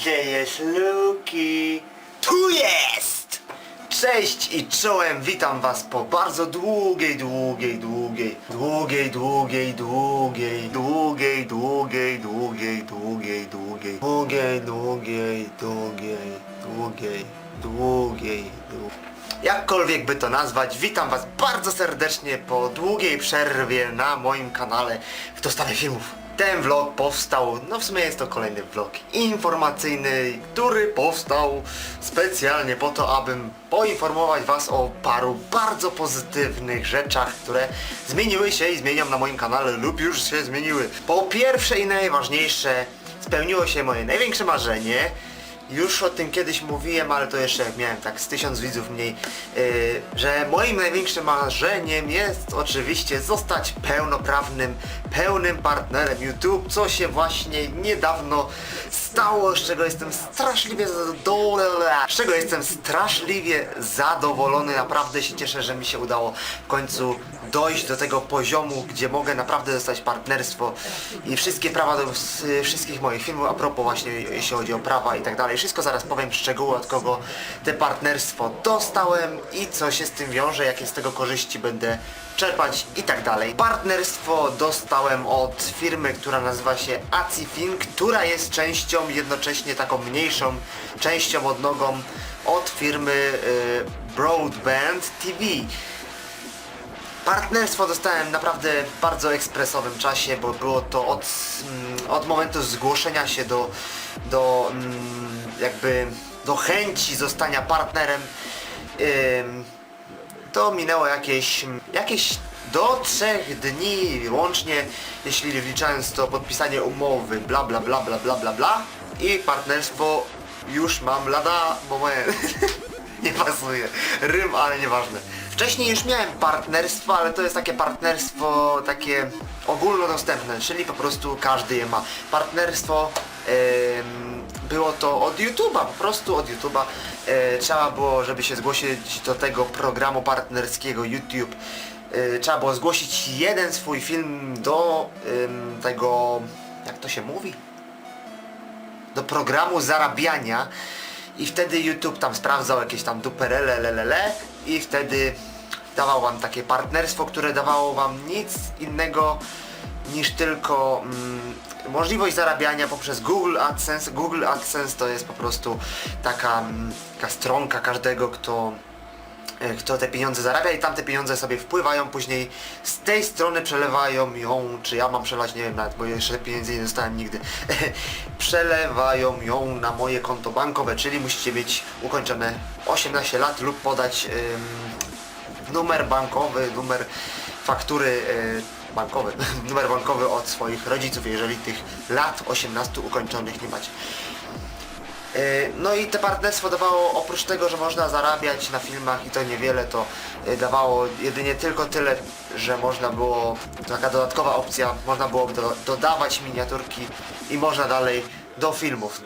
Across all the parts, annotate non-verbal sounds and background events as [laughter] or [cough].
Gdzie jest Luki? Tu jest! Cześć i czołem, witam was po bardzo długiej, długiej, długiej, długiej, długiej, długiej, długiej, długiej, długiej, długiej, długiej, długiej, długiej, długiej, długiej, długiej, długiej. Jakkolwiek by to nazwać, witam was bardzo serdecznie po długiej przerwie na moim kanale w dostawie filmów. Ten vlog powstał, no w sumie jest to kolejny vlog informacyjny, który powstał specjalnie po to, abym poinformować was o paru bardzo pozytywnych rzeczach, które zmieniły się i zmieniam na moim kanale lub już się zmieniły. Po pierwsze i najważniejsze, spełniło się moje największe marzenie, już o tym kiedyś mówiłem, ale to jeszcze jak miałem tak z tysiąc widzów mniej, yy, że moim największym marzeniem jest oczywiście zostać pełnoprawnym, pełnym partnerem YouTube, co się właśnie niedawno stało, z czego jestem straszliwie zadowolony, z czego jestem straszliwie zadowolony, naprawdę się cieszę, że mi się udało w końcu dojść do tego poziomu, gdzie mogę naprawdę dostać partnerstwo i wszystkie prawa do wszystkich moich filmów, a propos właśnie jeśli chodzi o prawa i tak dalej. Wszystko zaraz powiem szczegóły, od kogo te partnerstwo dostałem i co się z tym wiąże, jakie z tego korzyści będę czerpać i tak dalej. Partnerstwo dostałem od firmy, która nazywa się Acifin, która jest częścią, jednocześnie taką mniejszą częścią odnogą od firmy y, Broadband TV. Partnerstwo dostałem naprawdę w bardzo ekspresowym czasie, bo było to od, mm, od momentu zgłoszenia się do, do mm, jakby do chęci zostania partnerem. Ym, to minęło jakieś, jakieś do trzech dni łącznie, jeśli wliczając to podpisanie umowy, bla bla bla bla bla bla bla i partnerstwo już mam lada moment. [laughs] nie pasuje. Rym, ale nieważne. Wcześniej już miałem partnerstwo, ale to jest takie partnerstwo takie ogólnodostępne, czyli po prostu każdy je ma. Partnerstwo em, było to od YouTube'a, po prostu od YouTube'a. E, trzeba było, żeby się zgłosić do tego programu partnerskiego YouTube, e, trzeba było zgłosić jeden swój film do em, tego, jak to się mówi? do programu zarabiania i wtedy YouTube tam sprawdzał jakieś tam duperele, lelele i wtedy dawał wam takie partnerstwo, które dawało wam nic innego niż tylko mm, możliwość zarabiania poprzez Google AdSense. Google AdSense to jest po prostu taka, mm, taka stronka każdego, kto e, kto te pieniądze zarabia i tamte pieniądze sobie wpływają, później z tej strony przelewają ją, czy ja mam przelać, nie wiem nawet, bo jeszcze pieniędzy nie dostałem nigdy, [laughs] przelewają ją na moje konto bankowe, czyli musicie mieć ukończone 18 lat lub podać ym, numer bankowy, numer faktury y, bankowy, [laughs] numer bankowy od swoich rodziców, jeżeli tych lat 18 ukończonych nie macie. E, No i te partnerstwo dawało, oprócz tego, że można zarabiać na filmach i to niewiele, to e, dawało jedynie tylko tyle, że można było, taka dodatkowa opcja, można było do, dodawać miniaturki i można dalej do filmów.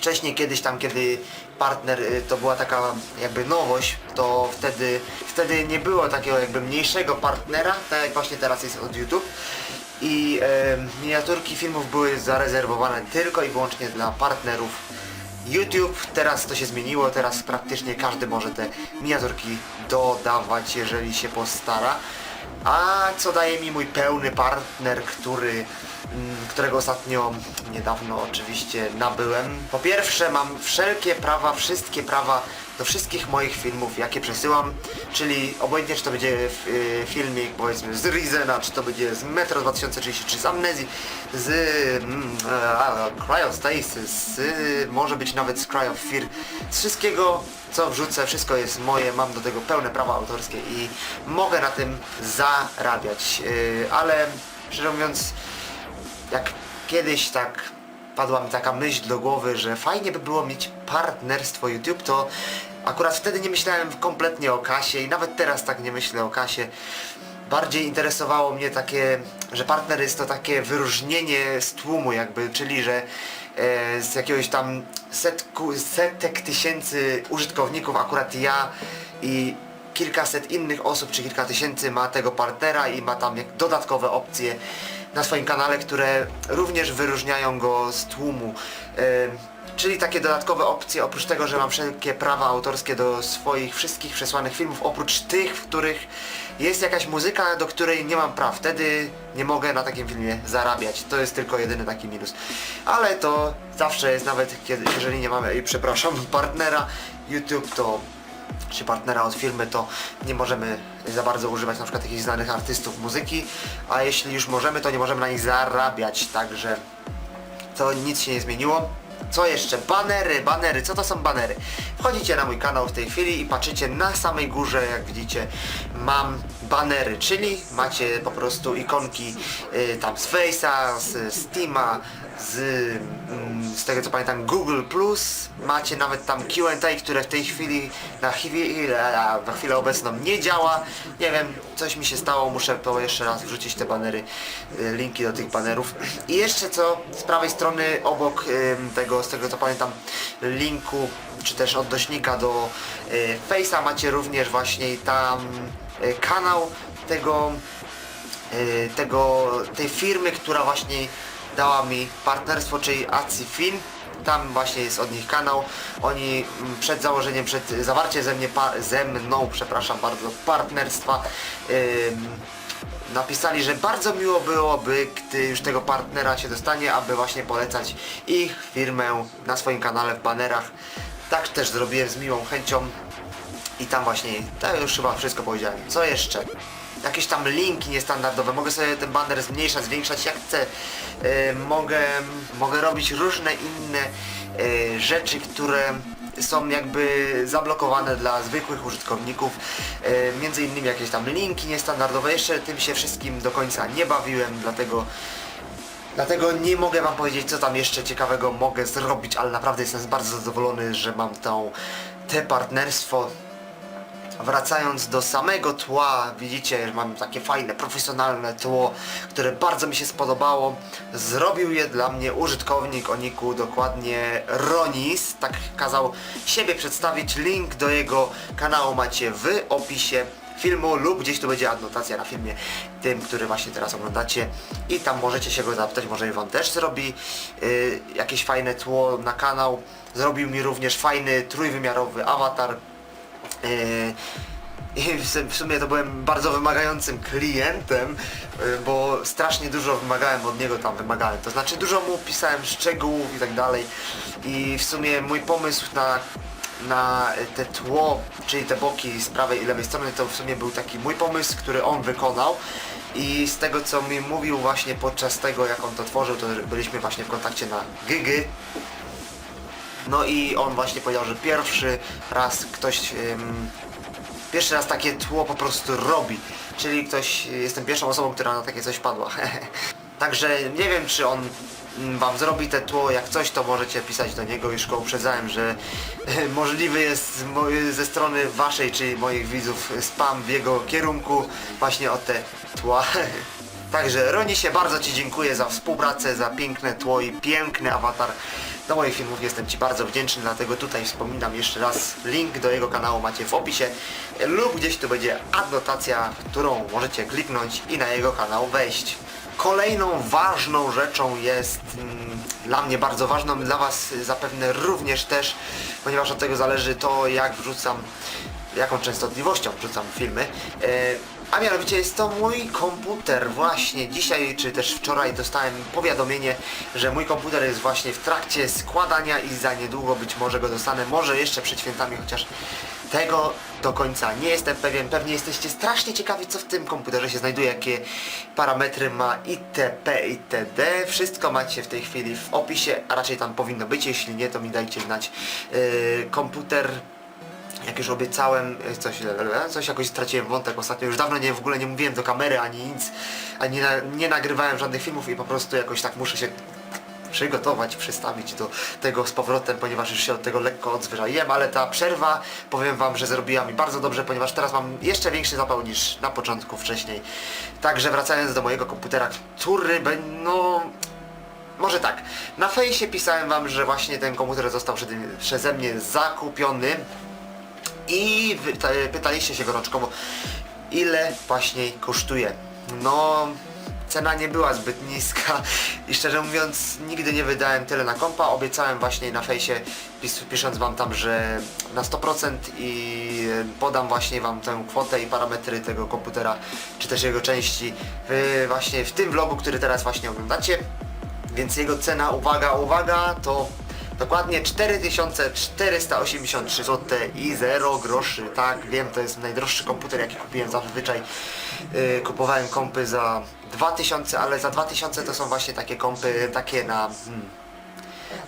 Wcześniej kiedyś tam, kiedy partner y, to była taka jakby nowość, to wtedy, wtedy nie było takiego jakby mniejszego partnera, tak jak właśnie teraz jest od YouTube. I e, miniaturki filmów były zarezerwowane tylko i wyłącznie dla partnerów YouTube. Teraz to się zmieniło, teraz praktycznie każdy może te miniaturki dodawać, jeżeli się postara. A co daje mi mój pełny partner, który, którego ostatnio, niedawno oczywiście nabyłem. Po pierwsze mam wszelkie prawa, wszystkie prawa do wszystkich moich filmów, jakie przesyłam, czyli obojętnie czy to będzie y, filmik powiedzmy z Rizena, czy to będzie z Metro 2033, z Amnezji, z mm, e, Cryostasis, z, może być nawet z Cryo Fear, z wszystkiego co wrzucę, wszystko jest moje, mam do tego pełne prawa autorskie i mogę na tym zarabiać, Yy, ale szczerze mówiąc jak kiedyś tak padła mi taka myśl do głowy, że fajnie by było mieć partnerstwo YouTube, to akurat wtedy nie myślałem kompletnie o kasie i nawet teraz tak nie myślę o kasie. Bardziej interesowało mnie takie, że partner jest to takie wyróżnienie z tłumu jakby, czyli że e, z jakiegoś tam setku, setek tysięcy użytkowników akurat ja i kilkaset innych osób, czy kilka tysięcy ma tego partnera i ma tam dodatkowe opcje na swoim kanale, które również wyróżniają go z tłumu. Czyli takie dodatkowe opcje, oprócz tego, że mam wszelkie prawa autorskie do swoich wszystkich przesłanych filmów, oprócz tych, w których jest jakaś muzyka, do której nie mam praw. Wtedy nie mogę na takim filmie zarabiać. To jest tylko jedyny taki minus. Ale to zawsze jest, nawet kiedy, jeżeli nie mamy, przepraszam, partnera YouTube, to czy partnera od firmy, to nie możemy za bardzo używać na przykład jakichś znanych artystów muzyki, a jeśli już możemy, to nie możemy na nich zarabiać, także to nic się nie zmieniło. Co jeszcze? Banery, banery. Co to są banery? Wchodzicie na mój kanał w tej chwili i patrzycie na samej górze, jak widzicie, mam banery, czyli macie po prostu ikonki y, tam z Face'a, z Steama, z, mm, z tego co pamiętam Google Plus, macie nawet tam Q&A, które w tej chwili na chwilę, na chwilę obecną nie działa. Nie wiem, coś mi się stało, muszę to jeszcze raz wrzucić te banery, y, linki do tych banerów. I jeszcze co z prawej strony obok tego, z tego co pamiętam, linku czy też odnośnika do y, Face'a macie również właśnie tam y, kanał tego y, tego, tej firmy, która właśnie dała mi partnerstwo, czyli Aci Film. Tam właśnie jest od nich kanał. Oni mm, przed założeniem, przed zawarciem ze, mnie, ze mną, przepraszam bardzo, partnerstwa napisali, że bardzo miło byłoby, gdy już tego partnera się dostanie, aby właśnie polecać ich firmę na swoim kanale w banerach. Tak też zrobiłem z miłą chęcią. I tam właśnie, to już chyba wszystko powiedziałem. Co jeszcze? Jakieś tam linki niestandardowe. Mogę sobie ten banner zmniejszać, zwiększać jak chcę. Yy, mogę, mogę robić różne inne yy, rzeczy, które są jakby zablokowane dla zwykłych użytkowników. Yy, między innymi jakieś tam linki niestandardowe. Jeszcze tym się wszystkim do końca nie bawiłem, dlatego Dlatego nie mogę wam powiedzieć co tam jeszcze ciekawego mogę zrobić, ale naprawdę jestem bardzo zadowolony, że mam tą, te partnerstwo. Wracając do samego tła, widzicie, że mam takie fajne, profesjonalne tło, które bardzo mi się spodobało. Zrobił je dla mnie użytkownik o niku dokładnie Ronis, tak kazał siebie przedstawić. Link do jego kanału macie w opisie filmu lub gdzieś tu będzie adnotacja na filmie tym, który właśnie teraz oglądacie i tam możecie się go zapytać, może wam też zrobi yy, jakieś fajne tło na kanał. Zrobił mi również fajny trójwymiarowy awatar. Yy, [laughs] i w sum- w sumie to byłem bardzo wymagającym klientem, y, bo strasznie dużo wymagałem od niego tam wymagałem. To znaczy dużo mu pisałem szczegółów i tak dalej. I w sumie mój pomysł na, na te tło, czyli te boki z prawej i lewej strony, to w sumie był taki mój pomysł, który on wykonał. I z tego co mi mówił właśnie podczas tego jak on to tworzył, to byliśmy właśnie w kontakcie na Gygy. No i on właśnie powiedział, że pierwszy raz ktoś ym, pierwszy raz takie tło po prostu robi. Czyli ktoś, jestem pierwszą osobą, która na takie coś padła. [laughs] Także nie wiem, czy on mm, wam zrobi te tło, jak coś, to możecie pisać do niego, już go uprzedzałem, że [laughs] możliwy jest ze strony waszej, czyli moich widzów spam w jego kierunku właśnie o te tła. [laughs] Także Ronisie, bardzo Ci dziękuję za współpracę, za piękne tło i piękny awatar do moich filmów. Jestem Ci bardzo wdzięczny, dlatego tutaj wspominam jeszcze raz, link do jego kanału macie w opisie lub gdzieś tu będzie adnotacja, którą możecie kliknąć i na jego kanał wejść. Kolejną ważną rzeczą jest mm, dla mnie bardzo ważną, dla Was zapewne również też, ponieważ od tego zależy to jak wrzucam jaką częstotliwością wrzucam filmy. E, a mianowicie jest to mój komputer. Właśnie dzisiaj, czy też wczoraj dostałem powiadomienie, że mój komputer jest właśnie w trakcie składania i za niedługo być może go dostanę. Może jeszcze przed świętami, chociaż tego do końca nie jestem pewien. Pewnie jesteście strasznie ciekawi, co w tym komputerze się znajduje, jakie parametry ma itp. itd. Wszystko macie w tej chwili w opisie, a raczej tam powinno być. Jeśli nie, to mi dajcie znać. Yy, komputer jak już obiecałem, e, coś, coś jakoś straciłem wątek ostatnio, już dawno nie, w ogóle nie mówiłem do kamery ani nic, ani na- nie nagrywałem żadnych filmów i po prostu jakoś tak muszę się przygotować, przystawić do tego z powrotem, ponieważ już się od tego lekko odzwyczaiłem, ale ta przerwa, powiem wam, że zrobiła mi bardzo dobrze, ponieważ teraz mam jeszcze większy zapał niż na początku wcześniej. Także wracając do mojego komputera, który, no, może tak. Na fejsie pisałem wam, że właśnie ten komputer został przeze mnie zakupiony i pytaliście się gorączkowo, ile właśnie kosztuje. No, cena nie była zbyt niska i szczerze mówiąc nigdy nie wydałem tyle na kompa. Obiecałem właśnie na fejsie pis, pisząc wam tam, że na 100% i podam właśnie wam tę kwotę i parametry tego komputera, czy też jego części w, właśnie w tym vlogu, który teraz właśnie oglądacie. Więc jego cena, uwaga, uwaga, to dokładnie 4483 zł i 0 groszy. Tak, wiem, to jest najdroższy komputer, jaki kupiłem zazwyczaj. Yy, kupowałem kompy za 2000, ale za 2000 to są właśnie takie kompy, takie na... Hmm,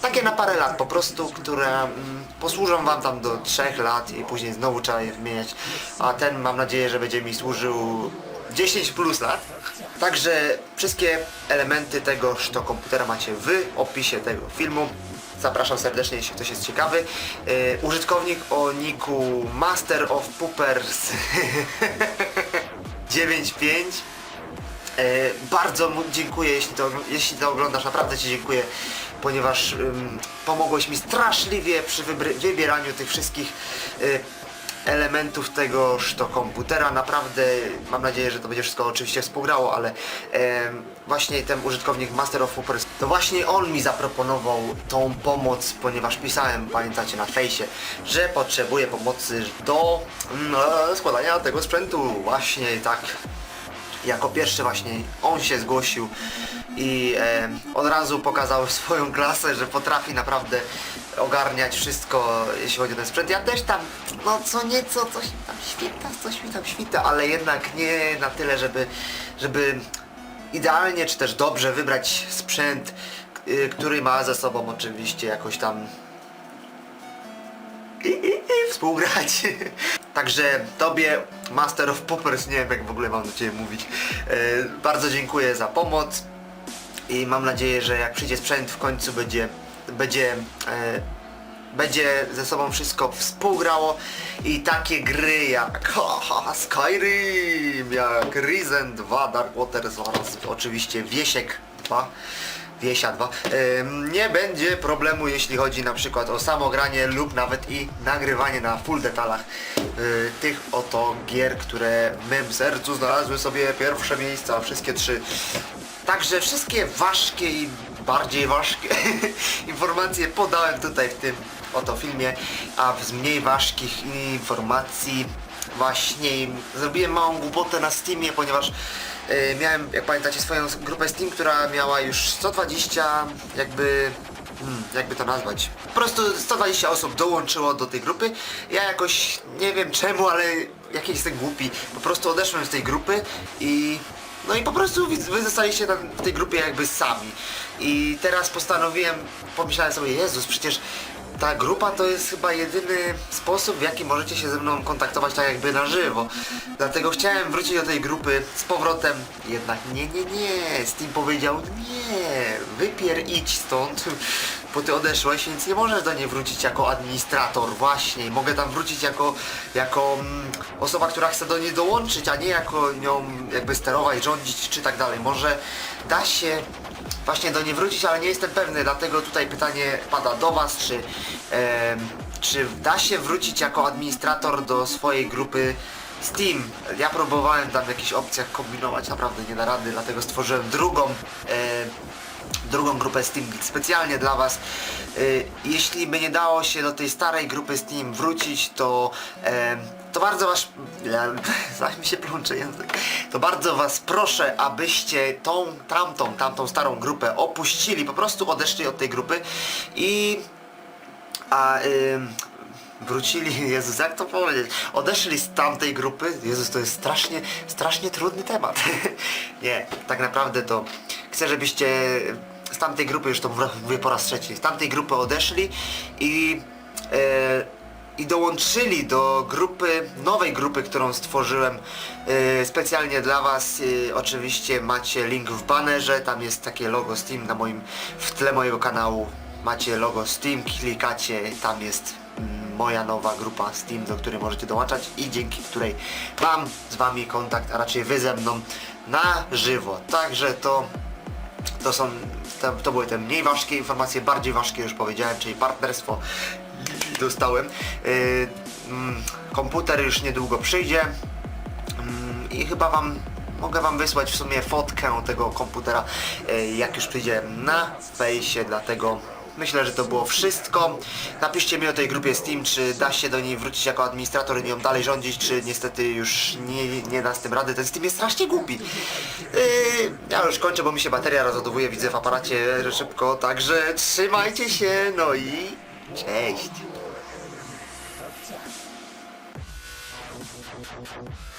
takie na parę lat po prostu, które mm, posłużą Wam tam do 3 lat i później znowu trzeba je wymieniać, a ten mam nadzieję, że będzie mi służył 10 plus lat. Także wszystkie elementy tegoż to komputera macie w opisie tego filmu. Zapraszam serdecznie, jeśli ktoś jest ciekawy. Yy, użytkownik o niku Master of Poopers [laughs] 95 E, bardzo mu dziękuję, jeśli to, jeśli to oglądasz, naprawdę Ci dziękuję, ponieważ pomogłeś mi straszliwie przy wybieraniu tych wszystkich y, elementów tegoż to komputera. Naprawdę mam nadzieję, że to będzie wszystko oczywiście współgrało, ale właśnie ten użytkownik Master of Hoopers, to właśnie on mi zaproponował tą pomoc, ponieważ pisałem, pamiętacie, na fejsie, że potrzebuję pomocy do e, składania tego sprzętu. Właśnie tak jako pierwszy właśnie on się zgłosił i e, od razu pokazał [laughs] swoją klasę, że potrafi naprawdę ogarniać wszystko, jeśli chodzi o ten sprzęt. Ja też tam, no co nieco, coś tam świta, coś mi tam świta, ale jednak nie na tyle, żeby, żeby idealnie czy też dobrze wybrać sprzęt, y, który ma ze sobą oczywiście jakoś tam i, i, i współgrać. [laughs] Także tobie, Master of Poopers, nie wiem jak w ogóle mam do ciebie mówić, e, bardzo dziękuję za pomoc i mam nadzieję, że jak przyjdzie sprzęt w końcu będzie, będzie, e, będzie ze sobą wszystko współgrało i takie gry jak Skyrim, jak Risen 2, Dark Waters oraz oczywiście Wiesiek 2 Wiesia 2. Ym, nie będzie problemu jeśli chodzi na przykład o samogranie lub nawet i nagrywanie na full detalach y, tych oto gier, które w mym sercu znalazły sobie pierwsze miejsca, wszystkie trzy. Także wszystkie ważkie i bardziej ważkie [laughs] informacje podałem tutaj w tym oto filmie, a z mniej ważkich informacji właśnie zrobiłem małą głupotę na Steamie, ponieważ e, miałem, jak pamiętacie, swoją grupę Steam, która miała już 120 jakby hmm, jakby to nazwać. Po prostu 120 osób dołączyło do tej grupy. Ja jakoś nie wiem czemu, ale jakiś jestem głupi. Po prostu odeszłem z tej grupy i no i po prostu wy zostaliście w tej grupie jakby sami. I teraz postanowiłem, pomyślałem sobie, Jezus, przecież ta grupa to jest chyba jedyny sposób, w jaki możecie się ze mną kontaktować tak jakby na żywo. Dlatego chciałem wrócić do tej grupy z powrotem. Jednak nie, nie, nie. Steam powiedział nie, wypier idź stąd, bo ty odeszłeś, więc nie możesz do niej wrócić jako administrator właśnie. Mogę tam wrócić jako, jako mm, osoba, która chce do niej dołączyć, a nie jako nią jakby sterować, rządzić czy tak dalej. Może da się właśnie do niej wrócić, ale nie jestem pewny, dlatego tutaj pytanie pada do Was, czy, em, czy da się wrócić jako administrator do swojej grupy Steam. Ja próbowałem tam w jakichś opcjach kombinować, naprawdę nie da rady, dlatego stworzyłem drugą, e, drugą grupę Steam specjalnie dla Was. Y, Jeśli by nie dało się do tej starej grupy Steam wrócić, to to bardzo was, zaś mi się plącze język, to bardzo was proszę, abyście tą, tamtą, tamtą starą grupę opuścili, po prostu odeszli od tej grupy i a ym, wrócili, Jezus, jak to powiedzieć, odeszli z tamtej grupy, Jezus, to jest strasznie, strasznie trudny temat. [laughs] Nie, tak naprawdę to chcę, żebyście z tamtej grupy, już to mówię po raz trzeci, z tamtej grupy odeszli i e, i dołączyli do grupy, nowej grupy, którą stworzyłem e, specjalnie dla Was. E, oczywiście macie link w banerze, tam jest takie logo Steam na moim, w tle mojego kanału macie logo Steam, klikacie, tam jest mm, moja nowa grupa Steam, do której możecie dołączać i dzięki której mam z Wami kontakt, a raczej Wy ze mną na żywo. Także to to są, to były te mniej ważkie informacje, bardziej ważkie już powiedziałem, czyli partnerstwo dostałem. Yy, mm, komputer już niedługo przyjdzie mm, i chyba wam mogę wam wysłać w sumie fotkę tego komputera, e, jak już przyjdzie na fejsie, dlatego myślę, że to było wszystko. Napiszcie mi o tej grupie Steam, czy da się do niej wrócić jako administrator i nią dalej rządzić, czy niestety już nie, nie da z tym rady. Ten Steam jest strasznie głupi. Yy, ja już kończę, bo mi się bateria rozładowuje, widzę w aparacie szybko, także trzymajcie się, no i cześć. Thank you.